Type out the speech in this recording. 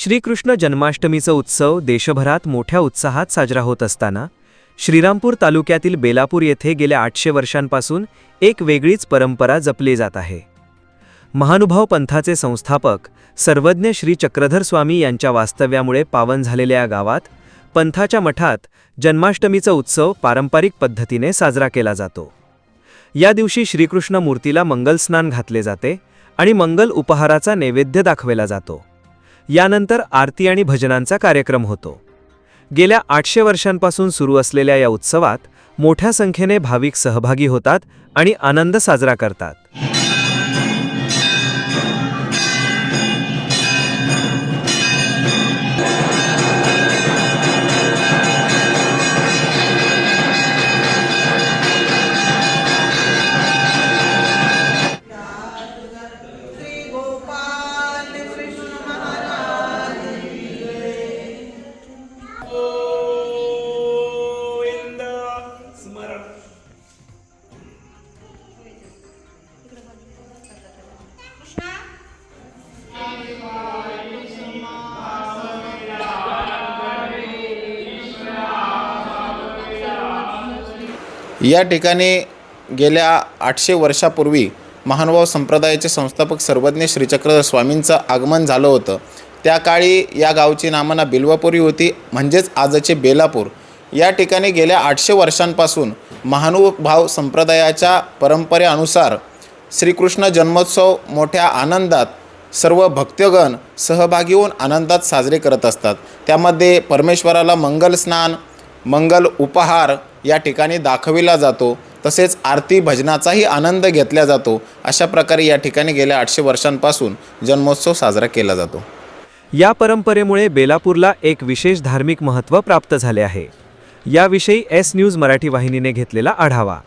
श्रीकृष्ण जन्माष्टमीचा उत्सव देशभरात मोठ्या उत्साहात साजरा होत असताना श्रीरामपूर तालुक्यातील बेलापूर येथे गेल्या आठशे वर्षांपासून एक वेगळीच परंपरा जपली जात आहे. महानुभाव पंथाचे संस्थापक सर्वज्ञ श्री चक्रधर स्वामी यांच्या वास्तव्यामुळे पावन झालेल्या या गावात पंथाच्या मठात जन्माष्टमीचा उत्सव पारंपरिक पद्धतीने साजरा केला जातो. या दिवशी श्रीकृष्ण मूर्तीला मंगलस्नान घातले जाते आणि मंगल उपहाराचा नैवेद्य दाखवला जातो. यानंतर आरती आणि भजनांचा कार्यक्रम होतो. गेल्या आठशे वर्षांपासून सुरू असलेल्या या उत्सवात मोठ्या संख्येने भाविक सहभागी होतात आणि आनंद साजरा करतात. या ठिकाणी गेल्या आठशे वर्षापूर्वी महानुभाव संप्रदायाचे संस्थापक सर्वज्ञ श्रीचक्र स्वामींचं आगमन झालं होतं. त्या काळी या गावची नामना बिल्वापुरी होती म्हणजेच आजचे बेलापूर. या ठिकाणी गेल्या आठशे वर्षांपासून महानुभाव संप्रदायाच्या परंपरेनुसार श्रीकृष्ण जन्मोत्सव मोठ्या आनंदात सर्व भक्तगण सहभागी होऊन आनंदात साजरे करत असतात. त्यामध्ये परमेश्वराला मंगल स्नान मंगल उपहार या ठिकाणी दाखविला जातो. तसेच आरती भजनाचाही आनंद घेतला जातो. अशा प्रकारे या ठिकाणी गेल्या आठशे वर्षांपासून जन्मोत्सव साजरा केला जातो. या परंपरेमुळे बेलापूरला एक विशेष धार्मिक महत्त्व प्राप्त झाले आहे. याविषयी एस न्यूज मराठी वाहिनीने घेतलेला आढावा.